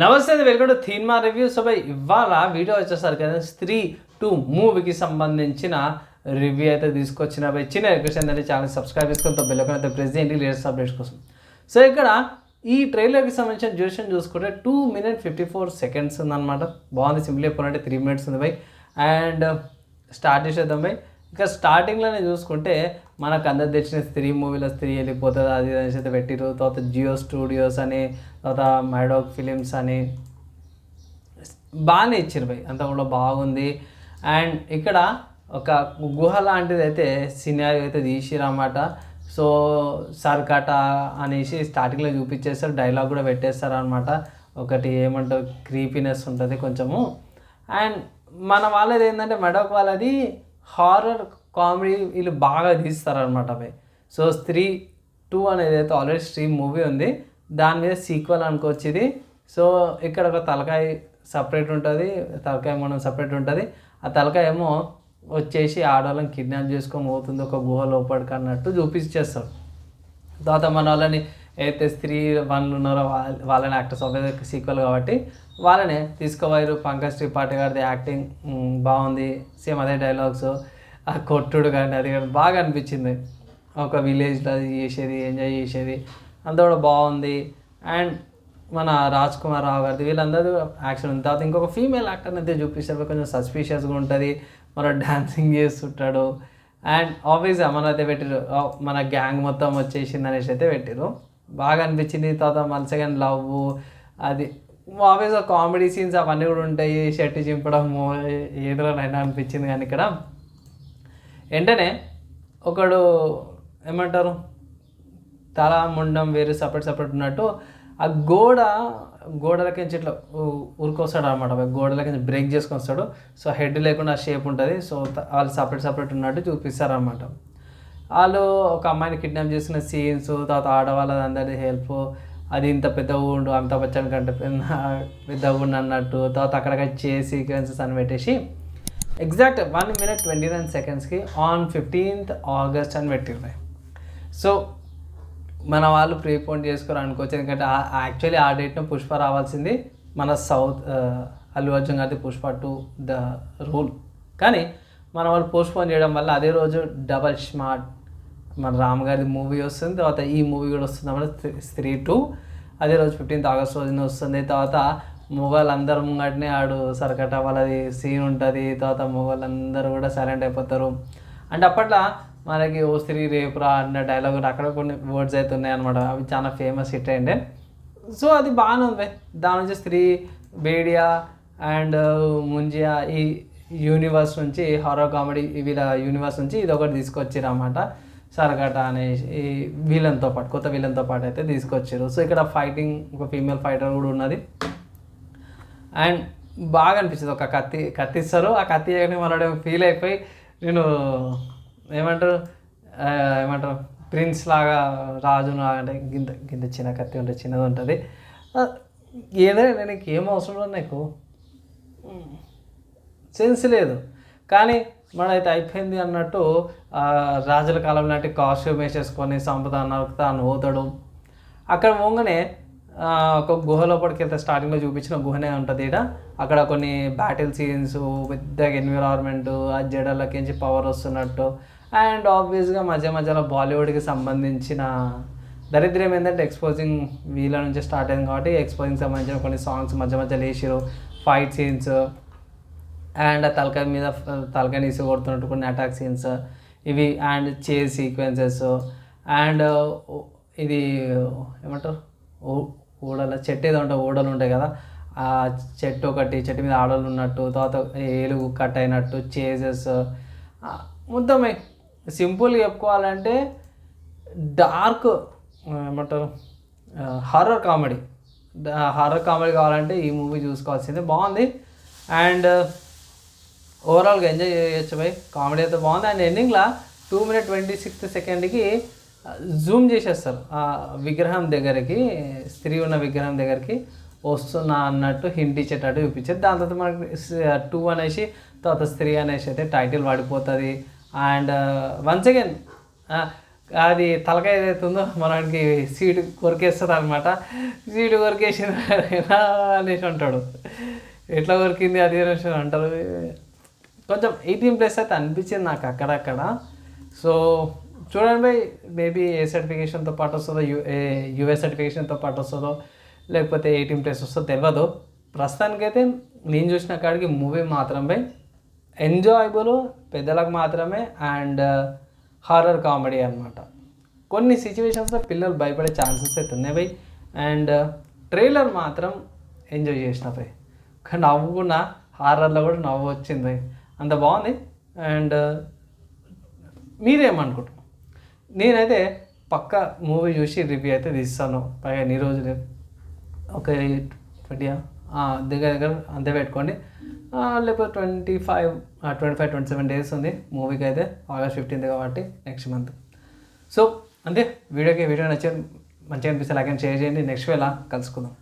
నమస్తే welcome to థీన్మా review. So బై ఇవాళ వీడియో వచ్చేసరికి కదా స్త్రీ టూ మూవీకి సంబంధించిన రివ్యూ అయితే తీసుకొచ్చిన. బై చిన్న రిక్వెస్ట్ ఏంటంటే ఛానల్ సబ్స్క్రైబ్ చేసుకుని బెల్ అయితే ప్రెస్ చేయండి లేటెస్ట్ అప్డేట్స్ కోసం. సో ఇక్కడ ఈ ట్రైలర్కి సంబంధించిన డ్యూరేషన్ చూసుకుంటే two minute fifty four seconds ఉందన్నమాట. బాగుంది సింపుల్ చెప్పాలంటే త్రీ మినిట్స్ ఉంది బై. అండ్ స్టార్ట్ చేసేద్దాం బై. ఇక స్టార్టింగ్లోనే చూసుకుంటే మనకు అందరు తెచ్చిన స్త్రీ మూవీలో స్త్రీ వెళ్ళిపోతుంది అది అనేసి అయితే పెట్టిరు. తర్వాత జియో స్టూడియోస్ అని తర్వాత మైడాక్ ఫిలిమ్స్ అని. బాగానే ఇచ్చారు భయ్ అంతా కూడా బాగుంది. అండ్ ఇక్కడ ఒక గుహ లాంటిది అయితే సినారీ అయితే తీసిరన్నమాట సో సర్కట అనేసి స్టార్టింగ్లో చూపించేస్తారు డైలాగ్ కూడా పెట్టేస్తారు అనమాట ఒకటి ఏమంటారు క్రీపీనెస్ ఉంటుంది కొంచెము. అండ్ మన వాళ్ళది ఏంటంటే మెడక్ వాళ్ళది హారర్ కామెడీ వీళ్ళు బాగా తీస్తారనమాట అవి. సో స్త్రీ టూ అనేది అయితే ఆల్రెడీ స్ట్రీమ్ మూవీ ఉంది. దాని మీద సీక్వెల్ అనుకోవచ్చు ఇది సో ఇక్కడ ఒక తలకాయ సపరేట్ ఉంటుంది. తలకాయ మనం సపరేట్ ఉంటుంది. ఆ తలకాయ ఏమో వచ్చేసి ఆడవాళ్ళని కిడ్నాప్ చేసుకొని పోతుంది ఒక గుహ లోపలికి అన్నట్టు చూపించేస్తాడు తర్వాత మన వాళ్ళని అయితే స్త్రీ వాళ్ళు ఉన్నారో వాళ్ళ- వాళ్ళని యాక్టర్స్ ఆఫ్ సీక్వెల్ కాబట్టి వాళ్ళనే తీసుకోవారు పంకజ్ త్రిపాఠి గారిది యాక్టింగ్ బాగుంది. సేమ్ అదే డైలాగ్స్ ఆ కొట్టుడు కానీ అది కానీ బాగా అనిపించింది. ఒక విలేజ్లో అది చేసేది ఎంజాయ్ చేసేది. అంతా కూడా బాగుంది. అండ్ మన రాజ్ కుమార్ రావు గారిది వీళ్ళందరూ యాక్షన్ ఉంది. తర్వాత ఇంకొక ఫీమేల్ యాక్టర్ని అయితే చూపిస్తారు. కొంచెం సస్పీషియస్గా ఉంటుంది. మన డాన్సింగ్ చేస్తుంటాడు. అండ్ ఆబ్వియస్గా మన అయితే పెట్టారు మన గ్యాంగ్ మొత్తం వచ్చేసింది అనేసి అయితే పెట్టారు బాగా అనిపించింది. తర్వాత వన్స్ అగైన్ లవ్ అది ఆబ్వియస్గా కామెడీ సీన్స్ అవన్నీ కూడా ఉంటాయి. షర్ట్ చింపడము ఏదోనైనా అనిపించింది కానీ ఇక్కడ. వెంటనే ఒకడు ఏమంటారు? తల ముండం వేరు సపరేట్ సపరేట్ ఉన్నట్టు ఆ గోడ గోడల నుంచి ఇట్లా ఉరికొస్తాడు అనమాట గోడలకి బ్రేక్ చేసుకొని వస్తాడు సో హెడ్ లేకుండా షేప్ ఉంటుంది. సో వాళ్ళు సపరేట్ సపరేట్ ఉన్నట్టు చూపిస్తారు అనమాట వాళ్ళు ఒక అమ్మాయిని కిడ్నాప్ చేసిన సీన్స్ తర్వాత ఆడవాళ్ళ అందరి హెల్ప్ అది ఇంత పెద్ద ఊండు అంత బచ్చన్ కంటే పెద్ద- పెద్ద ఊండు అన్నట్టు తర్వాత అక్కడక్కడ చే సీక్వెన్సెస్ అని పెట్టేసి exact one minute twenty nine సెకండ్స్కి on fifteenth August అని పెట్టింది సో మన వాళ్ళు ప్రీపోన్ చేసుకోరు అనుకోవచ్చు ఎందుకంటే యాక్చువల్లీ ఆ డేట్ను పుష్ప రావాల్సింది మన సౌత్ అల్లు అర్జున్ గారి పుష్ప టు ద రూల్ కానీ మన వాళ్ళు పోస్ట్పోన్ చేయడం వల్ల అదే రోజు డబల్ స్మార్ట్ మన రామ్ గారి మూవీ వస్తుంది తర్వాత ఈ మూవీ కూడా వస్తుంది అన్నమాట స్త్రీ టూ. అదే రోజు ఫిఫ్టీన్త్ ఆగస్ట్ రోజున వస్తుంది తర్వాత మొగలు అందరు ముంగటనే ఆడు సరకట వాళ్ళది సీన్ ఉంటుంది తర్వాత మొగలు అందరూ కూడా సైలెంట్ అయిపోతారు. అంటే అప్పట్లో మనకి ఓ స్త్రీ రేపురా అన్న డైలాగ్ అక్కడ కొన్ని వర్డ్స్ అయితే ఉన్నాయన్నమాట అవి చాలా ఫేమస్ హిట్ అయిండే సో అది బాగానే ఉంది. దాని నుంచి స్త్రీ బేడియా అండ్ ముంజియా ఈ యూనివర్స్ నుంచి హారర్ కామెడీ వీళ్ళ యూనివర్స్ నుంచి ఇది ఒకటి తీసుకొచ్చారు అన్నమాట. సరగట అనే ఈ వీళ్ళంతో పాటు కొత్త వీళ్ళంతో పాటు అయితే తీసుకొచ్చారు. సో ఇక్కడ ఫైటింగ్ ఒక ఫీమేల్ ఫైటర్ కూడా ఉన్నది. అండ్ బాగా అనిపించింది ఒక కత్తి కత్తి ఇస్తారు ఆ కత్తి మనోడు ఫీల్ అయిపోయి నేను ఏమంటారు ఏమంటారు ప్రిన్స్ లాగా రాజును అంటే గింత గింత చిన్న కత్తి ఉంటుంది చిన్నది ఉంటుంది. ఏదైనా నీకు ఏం అవసరం లేదు నీకు. సెన్స్ లేదు. కానీ మనైతే అయిపోయింది అన్నట్టు రాజుల కాలం లాంటి కాస్ట్యూమ్ వేసేసుకొని సంపద నరుకుతా అని అక్కడ పోగానే ఒక గుహ లోపలికి వెళ్తే స్టార్టింగ్లో చూపించిన గుహనే ఉంటుంది ఇక్కడ అక్కడ కొన్ని బ్యాటిల్ సీన్స్ పెద్దగా ఎన్విరాన్మెంట్ ఆ జడలకించి పవర్ వస్తున్నట్టు. అండ్ ఆబ్వియస్గా మధ్య మధ్యలో బాలీవుడ్కి సంబంధించిన దరిద్రం ఏంటంటే ఎక్స్పోజింగ్ వీళ్ళ నుంచి స్టార్ట్ అయింది కాబట్టి ఎక్స్పోజింగ్ సంబంధించిన కొన్ని సాంగ్స్ మధ్య మధ్యలో వేసిరు ఫైట్ సీన్స్ అండ్ ఆ తలకాయ మీద తలకాయ నీసి కొడుతున్నట్టు కొన్ని అటాక్ సీన్స్ ఇవి అండ్ చేజ్ సీక్వెన్సెస్ అండ్ ఇది ఏమంటారు? ఊడల చెట్టు ఏదో ఉంటాయి ఊడలు ఉంటాయి కదా? ఆ చెట్టు ఒకటి చెట్టు మీద ఆడలు ఉన్నట్టు తర్వాత ఏలుగు కట్ అయినట్టు చేజెస్ మొత్తమే సింపుల్గా చెప్పుకోవాలంటే డార్క్ ఏమంటారు? హారర్ కామెడీ హారర్ కామెడీ కావాలంటే ఈ మూవీ చూసుకోవాల్సిందే. బాగుంది. అండ్ ఓవరాల్గా ఎంజాయ్ చేయొచ్చు బై కామెడీ అయితే బాగుంది. అండ్ ఎండింగ్లో టూ మినిట్ ట్వంటీ సిక్స్త్ సెకండ్కి జూమ్ చేసేస్తారు. ఆ విగ్రహం దగ్గరికి స్త్రీ ఉన్న విగ్రహం దగ్గరికి వస్తున్నా అన్నట్టు హింట్ ఇచ్చేటట్టు చూపించారు దాని తర్వాత మనకి టూ అనేసి తర్వాత స్త్రీ అనేసి అయితే టైటిల్ పడిపోతుంది అండ్ వన్స్ అగైన్ అది తలకాయ ఏదైతుందో మనకి సీటు కొరికేస్తుంది అనమాట సీటు కొరికేసిన అనేసి అంటాడు. ఎట్లా కొరికింది అది అనేసి అంటారు. కొంచెం ఎయిటీన్ ప్లస్ అయితే అనిపించింది నాకు అక్కడక్కడ. సో చూడండి బై మేబీ ఏ సర్టిఫికేషన్తో పాటు వస్తుందో యూ యూఏ సర్టిఫికేషన్తో పాటు వస్తుందో లేకపోతే ఎయిటీన్ ప్లస్ వస్తుందో తెలియదు ప్రస్తుతానికైతే నేను చూసిన కాడికి మూవీ మాత్రమే ఎంజాయబుల్ పెద్దలకు మాత్రమే అండ్ హారర్ కామెడీ అనమాట కొన్ని సిచ్యువేషన్స్లో పిల్లలు భయపడే ఛాన్సెస్ అయితే ఉన్నాయి బై అండ్ ట్రైలర్ మాత్రం ఎంజాయ్ చేసిన బై. కానీ నవ్వుకున్న హారర్లో కూడా నవ్వు వచ్చింది అంత బాగుంది. అండ్ మీరేమనుకుంటున్నారు? నేనైతే పక్క మూవీ చూసి రివ్యూ అయితే తీస్తాను. పైగా ఈ రోజు ఒక ట్వంటీ దగ్గర దగ్గర అంతే పెట్టుకోండి. లేకపోతే twenty five twenty five twenty seven days ఉంది మూవీకి అయితే ఆగస్ట్ ఫిఫ్టీన్త్ కాబట్టి నెక్స్ట్ మంత్. సో అంతే. వీడియోకి వీడియో నచ్చారు మంచిగా అనిపిస్తే లైక్ అండ్ షేర్ చేయండి. నెక్స్ట్ వేళ కలుసుకుందాం.